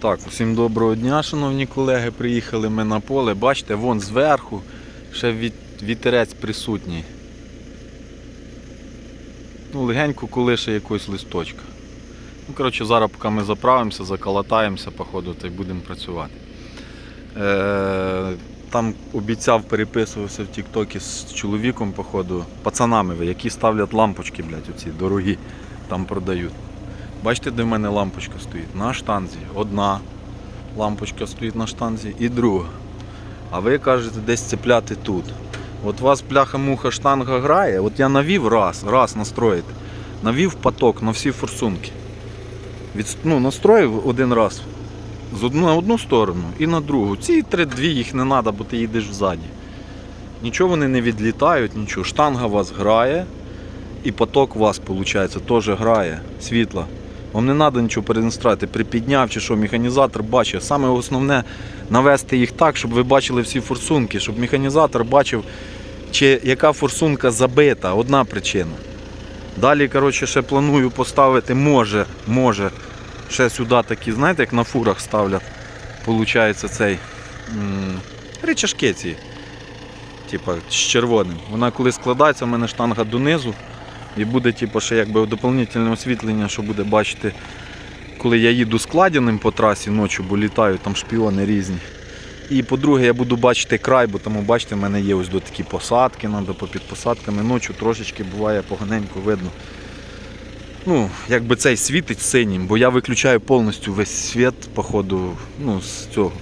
Так, усім доброго дня, шановні колеги. Приїхали ми на поле. Бачите, вон зверху ще вітерець присутній. Ну, легенько колише якогось листочка. Ну, коротше, зараз поки ми заправимося, заколотаємося, походу, та й будемо працювати. Е, там обіцяв, переписувався в Тіктокі з чоловіком, походу, пацанами, які ставлять лампочки, блядь, оці дорогі, там продають. Бачите, де в мене лампочка стоїть? На штанзі. Одна лампочка стоїть на штанзі і друга. А ви кажете десь цепляти тут. От у вас пляха-муха штанга грає, от я навів раз, раз настроїти. Навів поток на всі форсунки. Від, ну, настроїв один раз з одну, на одну сторону і на другу. Ці три-дві їх не треба, бо ти їдеш ззаді. Нічого вони не відлітають, нічого. Штанга у вас грає, і поток у вас, виходить, теж грає світла. Вам не треба нічого перенастраювати, припідняв чи що, механізатор бачить. Саме основне навести їх так, щоб ви бачили всі форсунки, щоб механізатор бачив, чи яка форсунка забита. Одна причина. Далі, коротше, ще планую поставити, може, може, ще сюди такі, знаєте, як на фурах ставлять, получається цей м, рычажки ці. Типа з червоним. Вона коли складається, в мене штанга донизу. І буде типу, ще якби доповнительне освітлення, що буде бачити, коли я їду складеним по трасі ночі, бо літають там шпіони різні. І по-друге, я буду бачити край, бо тому бачите, в мене є ось до такі посадки, надо по під посадками. Ночі трошечки буває поганенько видно. Ну, якби цей світить синім, бо я виключаю повністю весь світ, походу, ну, з цього.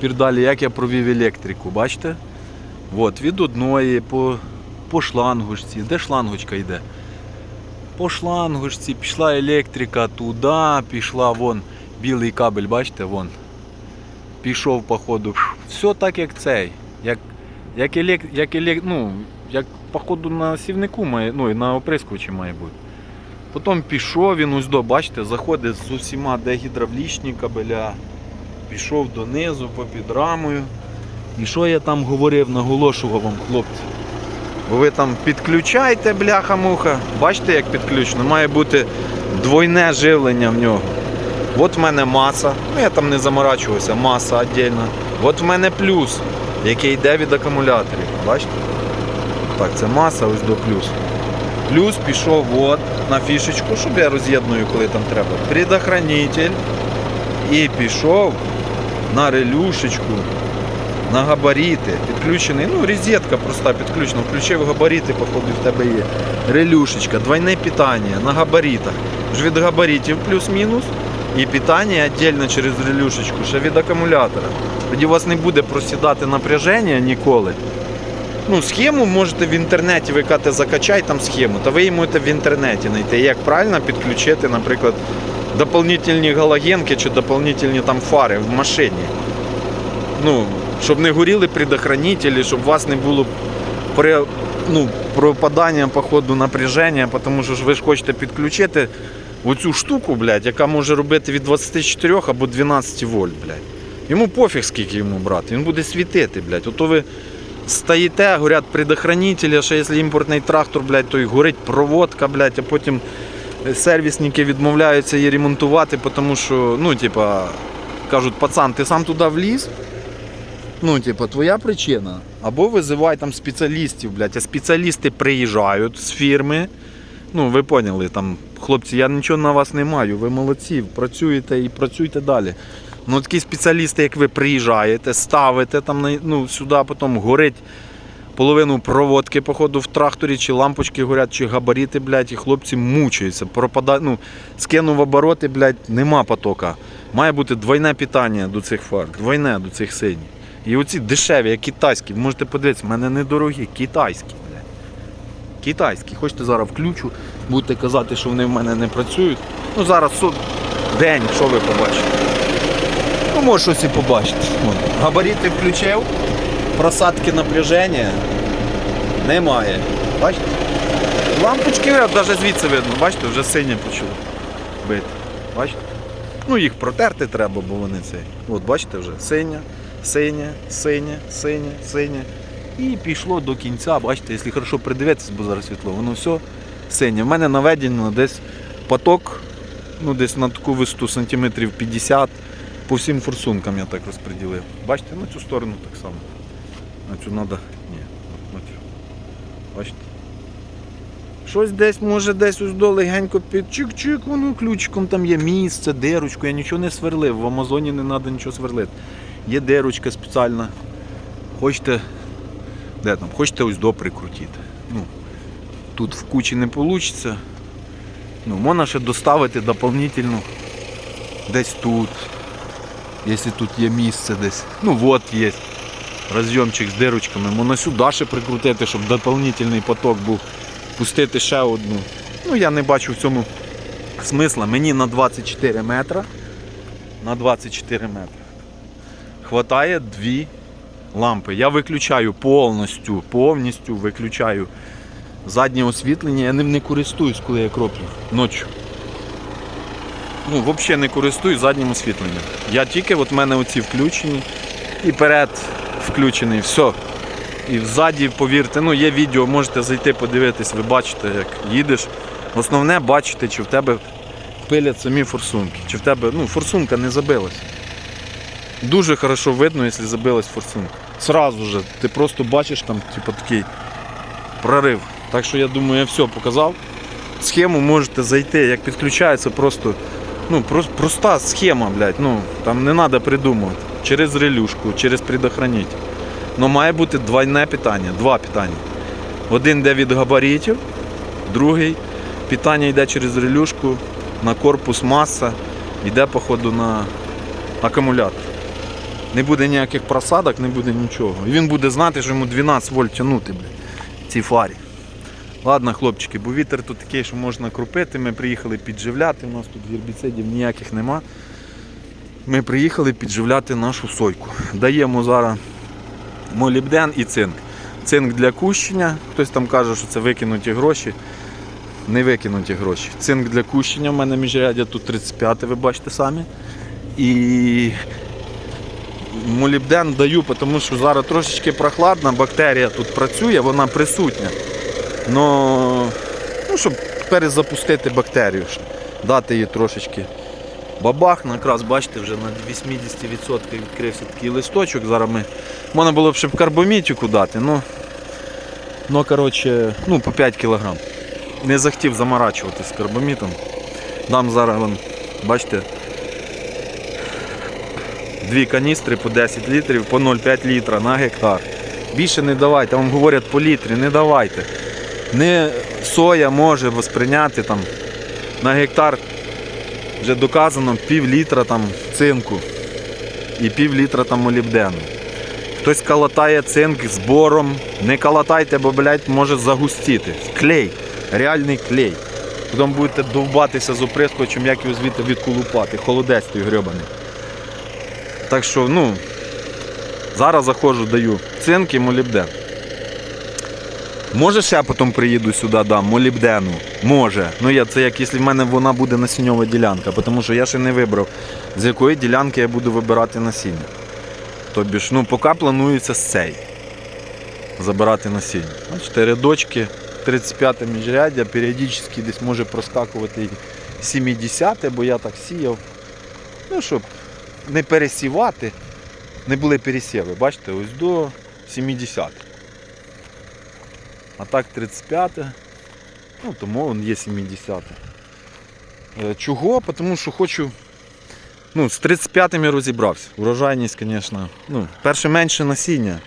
Тепер далі, як я провів електрику, бачите? От, від одної по, по шлангочці. Де шлангочка йде? По шлангочці пішла електрика туди, пішла вон білий кабель, бачите, вон. Пішов, походу. Все так, як цей. Як, як, елек, як, елек, ну, як походу на сівнику має, ну і на оприскувачі має бути. Потім пішов він ось до, бачите, заходить з усіма, де гідравлічні кабеля. Пішов донизу попід рамою. І що я там говорив, наголошував вам, хлопці? Ви там підключайте, бляха-муха. Бачите, як підключено? Має бути двойне живлення в нього. От в мене маса, ну я там не заморачувався, маса віддільна. От в мене плюс, який йде від акумуляторів. Бачите? Так, це маса, ось до плюс. Плюс пішов от на фішечку, щоб я роз'єдную, коли там треба. Предохранитель. І пішов на релюшечку на габаріти, підключений, ну, розетка проста підключена, включив габаріти, походу, в тебе є. Релюшечка, двойне питання на габаритах. Ж від габаритів плюс-мінус. І питання віддільно через релюшечку, ще від акумулятора. Тоді у вас не буде просідати напряження ніколи. Ну, схему можете в інтернеті, ви кажете, закачай там схему, та ви її можете в інтернеті знайти, як правильно підключити, наприклад, доповнительні галогенки чи доповнительні там фари в машині ну, щоб не горіли предохранителі, щоб у вас не було при, ну, пропадання по ходу напряження, тому що ж ви ж хочете підключити оцю штуку, блядь, яка може робити від 24 або 12 вольт, блядь. Йому пофіг, скільки йому брати, він буде світити, блядь. Ото ви стоїте, горять предохранителі, а ще якщо імпортний трактор, блядь, то й горить проводка, блядь, а потім сервісники відмовляються її ремонтувати, тому що, ну, типа, кажуть, пацан, ти сам туди вліз, Ну, типу, твоя причина. Або визивай там спеціалістів, блядь, а спеціалісти приїжджають з фірми. Ну, ви поняли, там, хлопці, я нічого на вас не маю, ви молодці, працюєте і працюйте далі. Ну, такі спеціалісти, як ви приїжджаєте, ставите там ну, сюди, потім горить половину проводки, походу, в тракторі, чи лампочки горять, чи габаріти, блядь, і хлопці мучаються. Пропада... Ну, скинув обороти, блядь, нема потока. Має бути двойне питання до цих фар, двойне до цих синіх. І оці дешеві, як китайські, можете подивитися, в мене недорогі, китайські, блядь. Китайські. Хочете зараз включу, будете казати, що вони в мене не працюють. Ну зараз су- день, що ви побачите. Ну, може щось і побачите. Вон, Габаріти включив, просадки напряження немає. Бачите? Лампочки навіть звідси видно, бачите, вже синє почало бити. Бачите? Ну їх протерти треба, бо вони цей. От бачите вже, синя, синя, синя, синя, синя. І пішло до кінця, бачите, якщо хорошо придивитися, бо зараз світло, воно все синє. В мене наведено десь поток, ну десь на таку висоту сантиметрів 50 По всім форсункам я так розподілив. Бачите, на цю сторону так само. На цю треба. Ні, на цю. Бачите? Щось десь, може, десь ось легенько під чик-чик, воно ключиком там є місце, дирочку. Я нічого не сверлив. В Амазоні не треба нічого сверлити. Є дирочка спеціальна. Хочете, де там, хочете ось до прикрутити. Ну, тут в кучі не вийде. Ну, можна ще доставити дополнительно десь тут. Якщо тут є місце десь. Ну от є розйомчик з дирочками. Можна сюди ще прикрутити, щоб дополнительний поток був. Пустити ще одну. Ну я не бачу в цьому смисла. Мені на 24 метра. На 24 метри. Хватає дві лампи. Я виключаю повністю, повністю виключаю заднє освітлення. Я ним не користуюсь, коли я кроплю ночі. Ну, взагалі не користуюсь заднім освітленням. Я тільки, от в мене оці включені і перед включений, все. І ззаді, повірте, ну є відео, можете зайти подивитись, ви бачите, як їдеш. Основне бачите, чи в тебе пилять самі форсунки, чи в тебе ну, форсунка не забилась. Дуже хорошо видно, якщо забилась форсунка. Сразу же, ти просто бачиш там типу, такий прорив. Так що я думаю, я все показав. Схему можете зайти, як підключається просто ну, прос- проста схема, блядь, ну, там не треба придумувати. Через релюшку, через предохранитель. Но має бути двойне питання, два питання. Один йде від габаритів, другий питання йде через релюшку на корпус маса, йде, походу, на акумулятор. Не буде ніяких просадок, не буде нічого. І він буде знати, що йому 12 вольт тягнути, блядь, цій фарі. Ладно, хлопчики, бо вітер тут такий, що можна крупити. Ми приїхали підживляти. У нас тут гербіцидів ніяких нема. Ми приїхали підживляти нашу сойку. Даємо зараз молібден і цинк. Цинк для кущення. Хтось там каже, що це викинуті гроші. Не викинуті гроші. Цинк для кущення. У мене міжрядя тут 35, ви бачите самі. І молібден даю, тому що зараз трошечки прохладна, бактерія тут працює, вона присутня. Но, ну, щоб перезапустити бактерію, щоб дати їй трошечки бабах. Ну, Якраз бачите, вже на 80% відкрився такий листочок. Зараз ми. Можна було б ще карбомітіку дати, ну, ну коротше, ну, по 5 кг. Не захотів заморачуватись карбомітом. Дам зараз, вон, бачите, дві каністри по 10 літрів, по 0,5 літра на гектар. Більше не давайте, вам говорять по літрі, не давайте. Не соя може восприйняти там на гектар вже доказано пів літра там цинку і пів літра там молібдену. Хтось калатає цинк з бором. Не калатайте, бо, блядь, може загустіти. Клей, реальний клей. Потім будете довбатися з оприскувачем, як його звідти відколупати. Холодець той грьобаний. Так що, ну, зараз заходжу, даю цинк і молібден. Може ще потім приїду сюди, дам молібдену. Може. Ну я це як якщо в мене вона буде насінньова ділянка, тому що я ще не вибрав, з якої ділянки я буду вибирати насіння. Тобі ж, ну, поки планується з цей. Забирати насіння. Бачите, рядочки 35 міжряддя, періодично десь може проскакувати і 70, бо я так сіяв. Ну, щоб не пересівати, не були пересіви. Бачите, ось до 70. А так 35. Ну, тому він є 70. Е, Чого? Тому що хочу. Ну, з 35-ми розібрався. Урожайність, звісно. Ну, перше, менше насіння.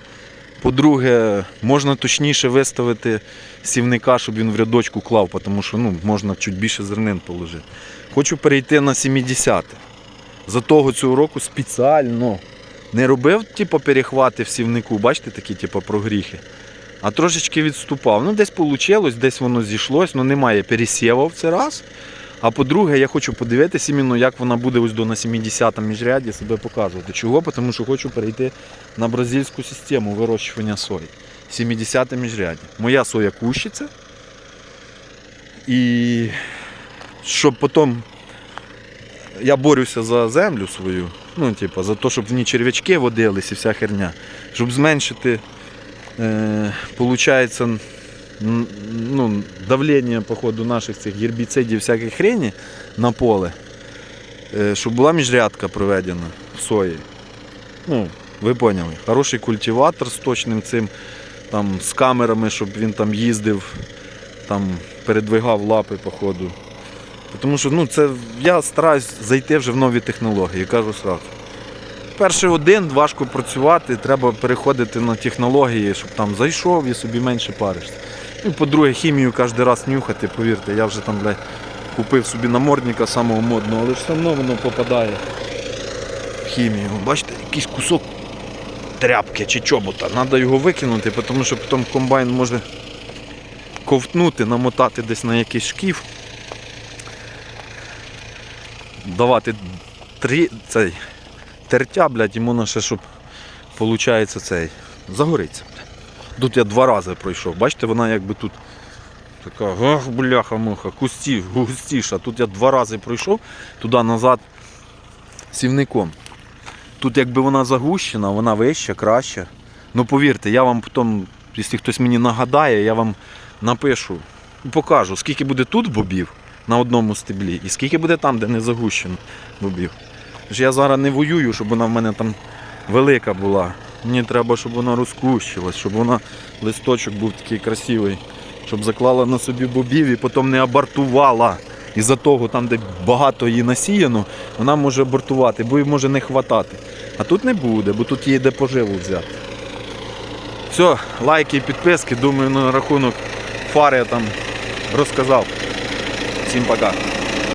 По-друге, можна точніше виставити сівника, щоб він в рядочку клав, тому що ну, можна чуть більше зернин положити. Хочу перейти на 70. За того цього року спеціально не робив типу, перехвати в сівнику, бачите, такі типу, прогріхи. А трошечки відступав. Ну, десь вийшло, десь воно зійшлось, ну немає пересівав це раз. А по-друге, я хочу подивитися, іменно, як вона буде ось до на 70 міжряді себе показувати. Чого? Тому що хочу перейти на бразильську систему вирощування сої. 70 міжряді. Моя соя кущиться. І щоб потім я борюся за землю свою, ну, типу, за те, щоб в ній черв'ячки водились і вся херня, щоб зменшити е, получається, ну, давлення по ходу наших цих гербіцидів всяких хрені на поле. е, щоб була міжрядка проведена в сої. Ну, ви поняли. Хороший культиватор з точним цим, там, з камерами, щоб він там їздив, там, передвигав лапи по ходу. Тому що ну, це, я стараюсь зайти вже в нові технології, кажу сразу. Перший один важко працювати, треба переходити на технології, щоб там зайшов і собі менше паришся. Ну, і по-друге, хімію кожен раз нюхати, повірте, я вже там, блядь, купив собі намордника самого модного, але ж все одно воно попадає в хімію. Бачите, якийсь кусок тряпки чи чобота. Треба його викинути, тому що потім комбайн може ковтнути, намотати десь на якийсь шкіф. Давати три, цей, тертя, блядь, йому на ще, щоб виходить цей. Загориться. Тут я два рази пройшов. Бачите, вона якби тут така ах, бляха-муха, кусті, густіша. Тут я два рази пройшов, туди назад сівником. Тут якби вона загущена, вона вища, краща. Ну повірте, я вам потім, якщо хтось мені нагадає, я вам напишу, покажу, скільки буде тут бобів на одному стеблі і скільки буде там, де не загущено бобів. Тож я зараз не воюю, щоб вона в мене там велика була. Мені треба, щоб вона розкущилась, щоб вона листочок був такий красивий, щоб заклала на собі бобів і потім не абортувала. Із-за того, там, де багато її насіяно, вона може абортувати, бо їй може не хватати. А тут не буде, бо тут їй де поживу взяти. Все, лайки і підписки. Думаю, на рахунок фари я там розказав. Всім пока.